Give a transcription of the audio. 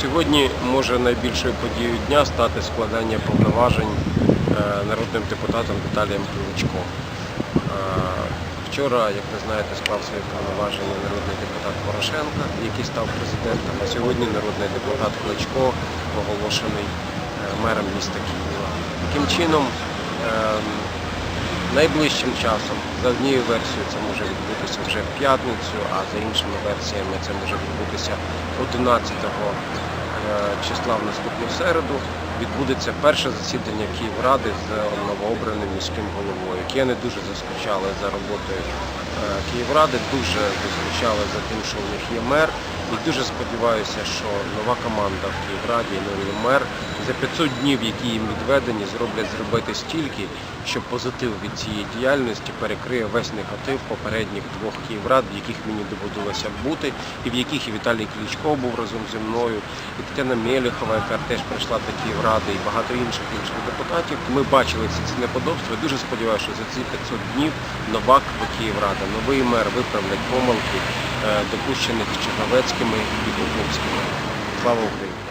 Сьогодні може найбільшою подією дня стати складання повноважень е, народним депутатом Віталієм Кличко. Е, Вчора, як ви знаєте, склав свої повноваження народний депутат Порошенко, який став президентом, а сьогодні народний депутат Кличко оголошений е, мером міста Києва. Таким чином, ем, найближчим часом, за однією версією, це може відбутися вже в п'ятницю, а за іншими версіями це може відбутися 11 е, числа в наступну середу. Відбудеться перше засідання Київради з новообраним міським головою. Кияни дуже заскучали за роботою е, Київради, дуже заскучали за тим, що у них є мер. І дуже сподіваюся, що нова команда в Київраді новий мер за 500 днів, які їм відведені, зроблять зробити стільки, що позитив від цієї діяльності перекриє весь негатив попередніх двох Київрад, в яких мені доводилося бути, і в яких і Віталій Кличко був разом зі мною, і Тетяна Мєліхова, яка теж прийшла до Київради, і багато інших інших депутатів. Ми бачили всі ці неподобства. Дуже сподіваюся, що за ці 500 днів нова Київрада, новий мер виправлять помилки, е, допущених Черновецькими і Буховськими. Слава Україні!